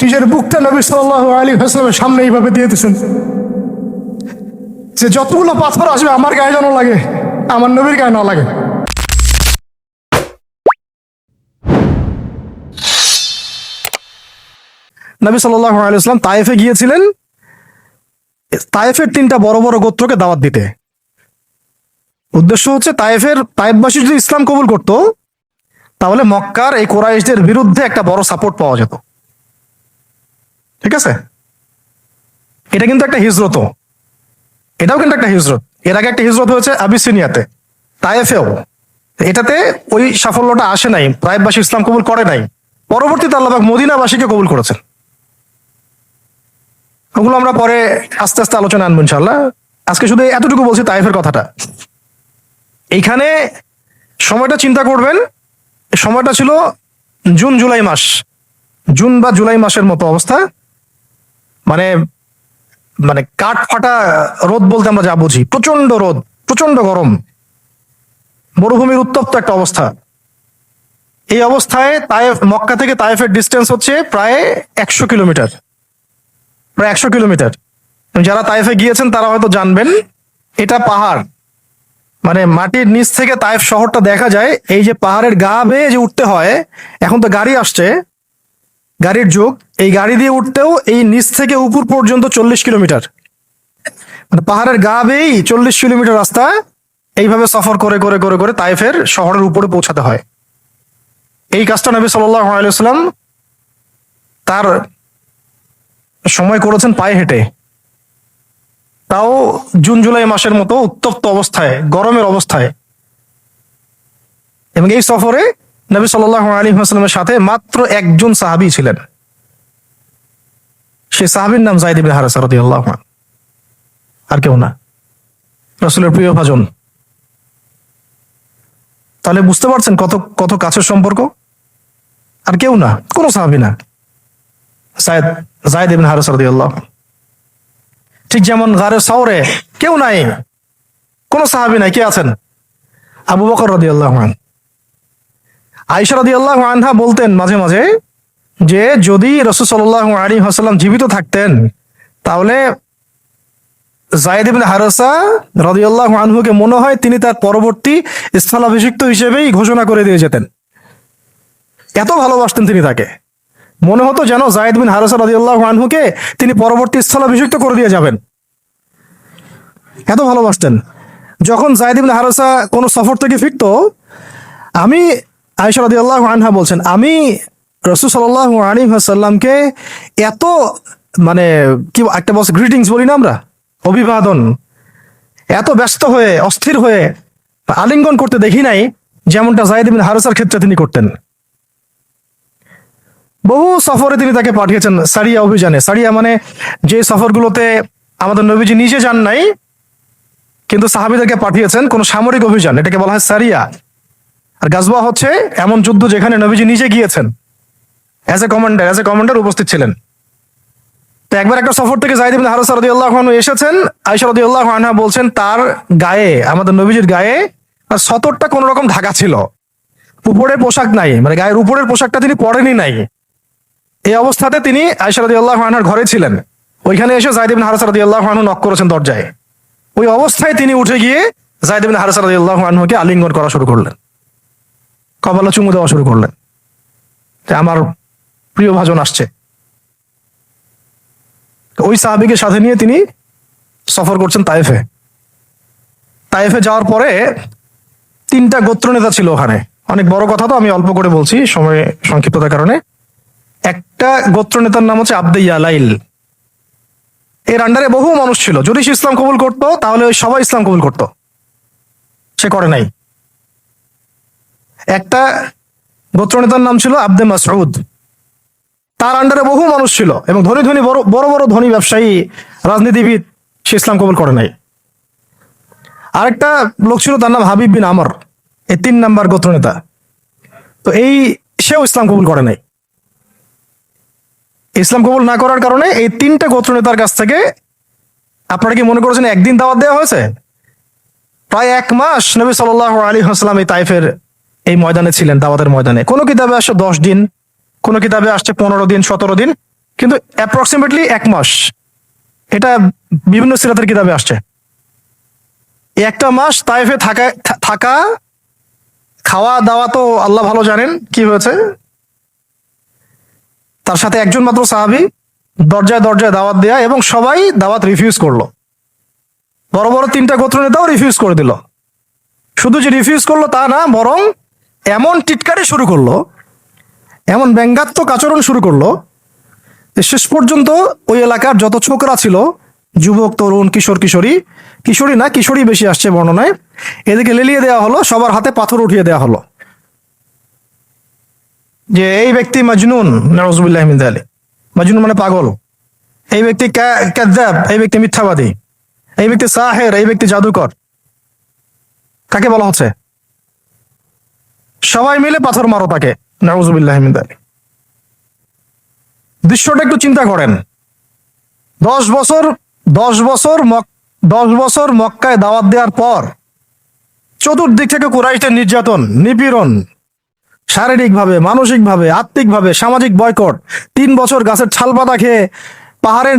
নিজের বুকটা নবী সাল্লাহ আলী হাসলামের সামনে এইভাবে দিয়ে দিয়েছেন। যে যতগুলো পাথর আসবে আমার গায়ে যেন লাগে, আমার নবীর গায়ে না লাগে। নবী সাল্লাহ আলাইসলাম তায়েফে গিয়েছিলেন, তায়েফের তিনটা বড় বড় গোত্রকে দাওয়াত দিতে। উদ্দেশ্য হচ্ছে তায়েফের, তায়েফবাসী যদি ইসলাম কবুল করত, তাহলে মক্কার এই কোরাইশদের বিরুদ্ধে একটা বড় সাপোর্ট পাওয়া যেত। ঠিক আছে? এটা কিন্তু একটা হিজরত এটাও কিন্তু একটা হিজরত। এর আগে একটা হিজরত হয়েছে আবিসিনিয়াতে। তায়েফেও। এটাতে ওই সাফল্যটা আসে নাই। প্রায়বাসী ইসলাম কবুল করে নাই। পরবর্তীতে আল্লাহবাক মদিনাবাসীকে কবুল করেছেন। ওগুলো আমরা পরে আস্তে আস্তে আলোচনা আনব ইনশাল্লাহ আজকে শুধু এতটুকু বলছি তাইফের কথাটা। এইখানে সময়টা চিন্তা করবেন, সময়টা ছিল জুন জুলাই মাস। জুন বা জুলাই মাসের মতো অবস্থা। মানে মানে কাঠ ফাটা রোদ বলতে আমরা যা বুঝি প্রচণ্ড রোদ প্রচণ্ড গরম, মরুভূমির উত্তপ্ত একটা অবস্থা। এই অবস্থায় তায়েফ, মক্কা থেকে তায়েফের ডিস্টেন্স হচ্ছে প্রায় একশো কিলোমিটার, প্রায় একশো কিলোমিটার। যারা তায়েফে গিয়েছেন, তারা হয়তো জানবেন, এটা পাহাড়। মানে মাটির নিচ থেকে তায়েফ শহরটা দেখা যায়, এই যে পাহাড়ের গা বেয়ে যে উঠতে হয়, এখন তো গাড়ি আসছে গাড়ির যুগ, এই গাড়ি দিয়ে উঠতেও এই নিচ থেকে উপর পর্যন্ত চল্লিশ কিলোমিটার। মানে পাহাড়ের গা বেয়েই চল্লিশ কিলোমিটার রাস্তা এইভাবে সফর করে করে করে করে তাইফের শহরের উপরে পৌঁছাতে হয়। এই কাজটা নবী আলাইসাল্লাম তার সময় করেছেন পায়ে হেঁটে। তাও জুন, জুলাই মাসের মতো উত্তপ্ত অবস্থায়, গরমের অবস্থায়। এবং এই সফরে নবী সাল্লাহ আলী হাসলামের সাথে মাত্র একজন সাহাবি ছিলেন। সে সাহাবির নাম জাইদ ইবিন হারাস আনহু। আর কেউ না। রসুলের প্রিয় ভাজন। তাহলে বুঝতে পারছেন কত কত কাছের সম্পর্ক? আর কেউ না, কোনো সাহাবি না। জায়দ জায়দ ইবিন হারিস ঠিক যেমন গারে সাউরে কেউ নাই, কোন সাহাবি নাই, কে আছেন? আবু বকর রাদিয়াল্লাহু আনহু। আয়েশা আল্লাহ আনহা বলতেন মাঝে মাঝে যে, যদি রসুল সাল্লাল্লাহু আলাইহি ওয়াসাল্লাম জীবিত থাকতেন, তাহলে জায়দ ইবিন হারেসা রাদিয়াল্লাহু আনহুকে মনে হয় তিনি তার পরবর্তী স্থলাভিষিক্ত হিসেবেই ঘোষণা করে দিয়ে যেতেন। এত ভালোবাসতেন তিনি তাকে। মনে হতো যেন জায়দ বিন হারেসা রাদিয়াল্লাহু আনহুকে তিনি পরবর্তী স্থলাভিষিক্ত করে দিয়ে যাবেন। এত ভালোবাসতেন। যখন জায়দ বিন হারেসা কোনো সফর থেকে ফিরত, আমি আয়েশা রাদিয়াল্লাহু আনহা বলছেন, আমি রসুল সাল্লাল্লাহু আলাইহি ওয়াসাল্লামকে এত মানে কি একটা বস গ্রিটিংস বলি না আমরা? অভিবাদন। এত ব্যস্ত হয়ে, অস্থির হয়ে, আলিঙ্গন করতে দেখি নাই, যেমনটা জায়দ বিন হারেসার ক্ষেত্রে তিনি করতেন। বহু সফরে তিনি তাকে পাঠিয়েছেন সারিয়া অভিযানে। সারিয়া মানে যে সফরগুলোতে আমাদের নবীজি নিজে যান নাই, কিন্তু সাহাবিদেরকে পাঠিয়েছেন কোন সামরিক অভিযান। এটাকে বলা হয় সারিয়া। আর গাজবা হচ্ছে এমন যুদ্ধ যেখানে নবীজি নিজে গিয়েছেন। As a commander as a commander উপস্থিত ছিলেন। তো একবার একটা সফর থেকে জাহিদ ইবনে হারস রাদিয়াল্লাহু আনহু এসেছেন। আয়েশা রাদিয়াল্লাহু আনহা বলছেন, তার গায়ে, আমাদের নবীজির গায়ে তার সতরটা কোন রকম ঢাকা ছিল। উপরে পোশাক নাই মানে গায়ের উপরের পোশাকটা তিনি পরেনি নাই। এই অবস্থাতে তিনি রাদি আল্লাহ আনহার ঘরে ছিলেন। ওইখানে এসে জায়দ ইবিন হারাস আল্লাহ নক করেছেন দরজায়। ওই অবস্থায় তিনি উঠে গিয়ে জায়দ ইবিন হারাস রাদি আল্লাহ আনহুকে আলিঙ্গন করা শুরু করলেন। কপালে চুমু দেওয়া শুরু করলেন। আমার প্রিয় ভাজন আসছে। ওই সাহাবিকে সাথে নিয়ে তিনি সফর করছেন তাইফে তাইফে যাওয়ার পরে তিনটা গোত্র নেতা ছিল ওখানে। অনেক বড় কথা তো, আমি অল্প করে বলছি, সময় সংক্ষিপ্ততার কারণে। একটা গোত্র নেতার নাম হচ্ছে আব্দে ইয়ালাইল এর আন্ডারে বহু মানুষ ছিল। যদি সে ইসলাম কবুল করতো, তাহলে সবাই ইসলাম কবুল করতো। সে করে নাই। একটা গোত্র নেতার নাম ছিল আব্দে মাসউদ। তার আন্ডারে বহু মানুষ ছিল এবং ধনী ধনী বড় বড় বড় ধনী ব্যবসায়ী, রাজনীতিবিদ সে ইসলাম কবুল করে নাই। আরেকটা লোক ছিল তার নাম হাবিব বিন আমর এই তিন নাম্বার গোত্র নেতা। তো এই সেও ইসলাম কবুল করে নাই। ইসলাম কবুল না করার কারণে এই তিনটা গোত্র নেতার কাছ থেকে আপনারা কি মনে করেছেন একদিন দাওয়াত দেওয়া হয়েছে? প্রায় এক মাস নবী সাল আলী হাসলাম এই তাইফের এই ময়দানে ছিলেন, দাওয়াতের ময়দানে। কোনো কিতাবে আসছে দশ দিন, কোনো কিতাবে আসছে পনেরো দিন, সতেরো দিন, কিন্তু অ্যাপ্রক্সিমেটলি এক মাস। এটা বিভিন্ন সিরাতের কিতাবে আসছে। একটা মাস তাইফে থাকা থাকা, খাওয়া, দাওয়া তো আল্লাহ ভালো জানেন কি হয়েছে। তার সাথে একজন মাত্র সাহাবি দরজায় দরজায় দাওয়াত দেয়া এবং সবাই দাওয়াত রিফিউজ করল। বড় বড় তিনটা গোত্র নেতাও রিফিউজ করে দিল। শুধু যে রিফিউজ করল তা না, বরং এমন টিটকারি শুরু করল, এমন ব্যঙ্গাত্মক আচরণ শুরু করল শেষ পর্যন্ত ওই এলাকার যত ছোকরা ছিল, যুবক, তরুণ, কিশোর, কিশোরী কিশোরী না, কিশোরী বেশি আসছে বর্ণনায় এদিকে লেলিয়ে দেওয়া হলো, সবার হাতে পাথর উঠিয়ে দেওয়া হলো। যে এই ব্যক্তি মাজনুন নজবুল্লাহ আলী মাজনুন মানে পাগল। এই ব্যক্তি ক্যাদ্দাব এই ব্যক্তি মিথ্যাবাদী। এই ব্যক্তি সাহের, এই ব্যক্তি জাদুকর। কাকে বলা হচ্ছে? সবাই মিলে পাথর মারো তাকে। নজবুল্লাহ দৃশ্যটা একটু চিন্তা করেন। দশ বছর দশ বছর দশ বছর মক্কায় দাওয়াত দেওয়ার পর চতুর্দিক থেকে কুরাইশদের নির্যাতন, নিপীড়ন, শারীরিকভাবে, মানসিকভাবে, আত্মিকভাবে, সামাজিক বয়কট, তিন বছর গাছের ছাল পাতা খেয়ে পাহাড়ের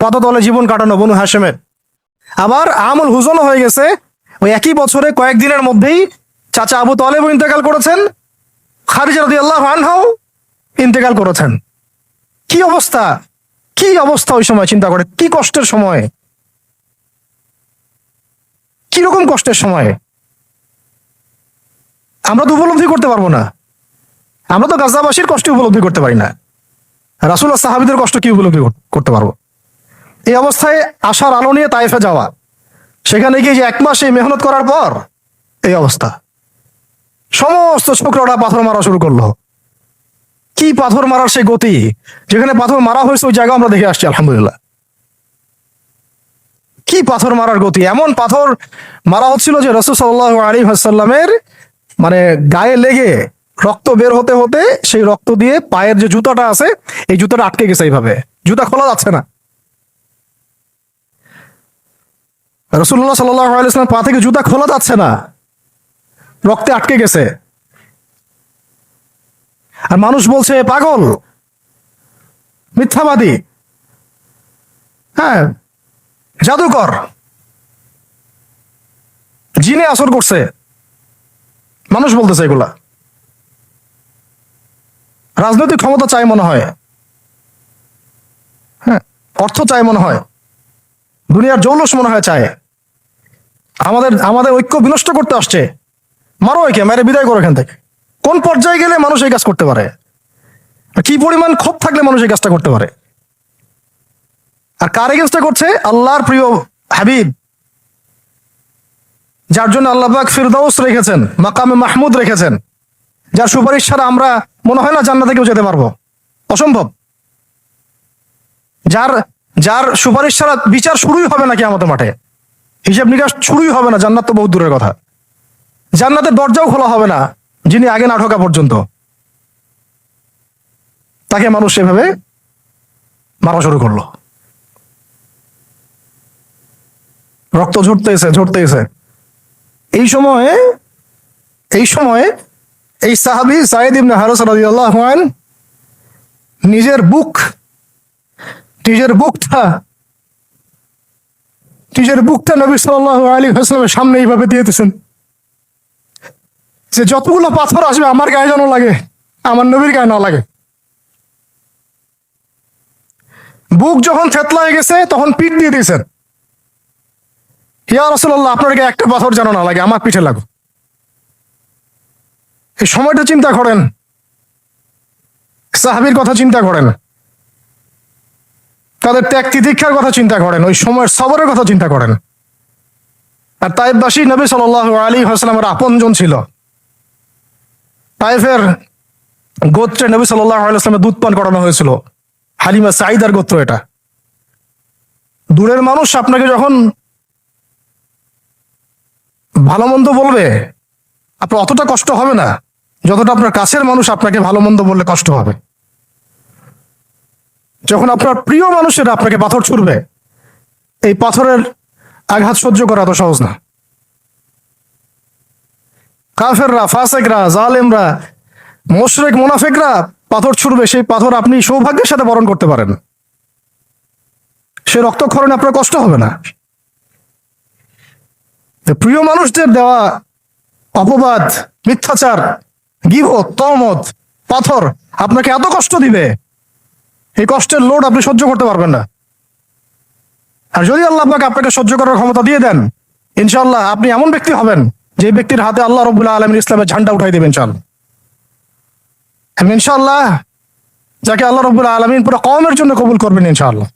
পাতাতলে জীবন কাটানো বনু হাসেমের আবার আমল হুজনও হয়ে গেছে, ওই একই বছরে কয়েকদিনের মধ্যেই চাচা আবু তলেব ইন্তেকাল করেছেন খারিজা রদি আল্লাহ আনহাও ইন্তেকাল করেছেন। কি অবস্থা? কি অবস্থা ওই সময় চিন্তা করে? কি কষ্টের সময়? কি রকম কষ্টের সময়? আমরা তো উপলব্ধি করতে পারব না। আমরা তো গাজাবাসীর কষ্ট উপলব্ধি করতে পারি না। রাসুল সাহাবিদের কষ্ট কি উপলব্ধি করতে পারব? এই অবস্থায় আশার আলো নিয়ে তাইফে যাওয়া, সেখানে গিয়ে যে এক মাস মেহনত করার পর এই অবস্থা। সমস্ত ছোকরাটা পাথর মারা শুরু করল। কি পাথর মারার সেই গতি? যেখানে পাথর মারা হয়েছে, ওই জায়গা আমরা দেখে আসছি, আলহামদুলিল্লাহ। কি পাথর মারার গতি? এমন পাথর মারা হচ্ছিল যে রসুল সাল্লাহ আলী হাসাল্লামের মানে গায়ে লেগে রক্ত বের হতে হতে সেই রক্ত দিয়ে পায়ের যে জুতাটা আছে, এই জুতাটা আটকে গেছে এইভাবে। জুতা খোলা যাচ্ছে না। রসুল্লাহ সাল্লাহ আলাইসলাম পা থেকে জুতা খোলা যাচ্ছে না। রক্তে আটকে গেছে। আর মানুষ বলছে, পাগল, মিথ্যাবাদী হ্যাঁ জাদুকর, জিনে আসর করছে। মানুষ বলতেছে এগুলা। রাজনৈতিক ক্ষমতা চাই মনে হয়। হ্যাঁ অর্থ চাই মনে হয়। দুনিয়ার জৌলস মনে হয় চায়। আমাদের আমাদের ঐক্য বিনষ্ট করতে আসছে। মারো একে, মেরে বিদায় করো এখান থেকে। কোন পর্যায়ে গেলে মানুষ এই কাজ করতে পারে? কি পরিমাণ ক্ষোভ থাকলে মানুষ এই কাজটা করতে পারে? আর কার এগেনস্টটা করছে? আল্লাহর প্রিয় হাবিব। যার জন্য আল্লাহ পাক ফিরদাউস রেখেছেন, মাকামে মাহমুদ রেখেছেন। যার সুপারিশ ছাড়া আমরা, মনে হয় না জান্নাতে কেউ যেতে পারব। অসম্ভব। যার যার সুপারিশ ছাড়া বিচার শুরুই হবে নাকি আমাদের মাঠে। হিসাব নিকাশ শুরুই হবে না, জান্নাত তো বহুত দূরের কথা। জান্নাতের দরজাও খোলা হবে না, যিনি আগে না ঢোকা পর্যন্ত। তাকে মানুষ সেভাবে মারা শুরু করল। রক্ত ঝরতেছে ঝরতেছে। এই সময়ে এই সময়ে এই সাহাবি সাইদ ইবনে হারস রাদিয়াল্লাহু আন, নিজের বুক, নিজের বুকটা নিজের বুকটা নবী সাল্লাল্লাহু আলাইহি ওয়াসাল্লামের সামনে এইভাবে দিয়ে দিয়েছেন। যে যতগুলো পাথর আসবে, আমার গায়ে যেন লাগে, আমার নবীর গায়ে না লাগে। বুক যখন থেতলা হয়ে গেছে, তখন পিঠ দিয়ে দিয়েছেন। ইয়া রসল্লাহ আপনার গায়ে একটা পাথর যেন না লাগে, আমার পিঠে লাগো। এই সময়টা চিন্তা করেন। সাহাবির কথা চিন্তা করেন। তাদের ত্যাগ তিতিক্ষার কথা চিন্তা করেন। ওই সময়ের সবরের কথা চিন্তা করেন। আর তাইফবাসী নবী সাল আলী হাসলামের আপনজন ছিল। তাইফের গোত্রে নবী সাল্লাহ দুধ পান করানো হয়েছিল। হালিমা সাইদার গোত্র এটা। দূরের মানুষ আপনাকে যখন ভালো মন্দ বলবে, আপনার অতটা কষ্ট হবে না। যতটা আপনার কাছের মানুষ আপনাকে ভালো মন্দ বললে কষ্ট হবে। যখন আপনার প্রিয় মানুষেরা আপনাকে পাথর ছুড়বে, এই পাথরের আঘাত সহ্য করা এত সহজ না। কাফেররা, ফাসেকরা, জালেমরা, মোশরেক, মোনাফেকরা, পাথর ছুড়বে। সেই পাথর আপনি সৌভাগ্যের সাথে বরণ করতে পারেন। সে রক্তক্ষরণে আপনার কষ্ট হবে না। প্রিয় মানুষদের দেওয়া অপবাদ, মিথ্যাচার গিবত তমত পাথর আপনাকে এত কষ্ট দিবে, এই কষ্টের লোড আপনি সহ্য করতে পারবেন না। আর যদি আল্লাহ আপনাকে আপনাকে সহ্য করার ক্ষমতা দিয়ে দেন ইনশাল্লাহ আপনি এমন ব্যক্তি হবেন যে ব্যক্তির হাতে আল্লাহ রবুল্লাহ আলমীর ইসলামের ঝান্ডা উঠাই দেবেন ইনশাল্লাহ ইনশাল্লাহ যাকে আল্লাহ রবুল্লাহ আলমিন পুরো কমের জন্য কবুল করবেন, ইনশাআল্লাহ।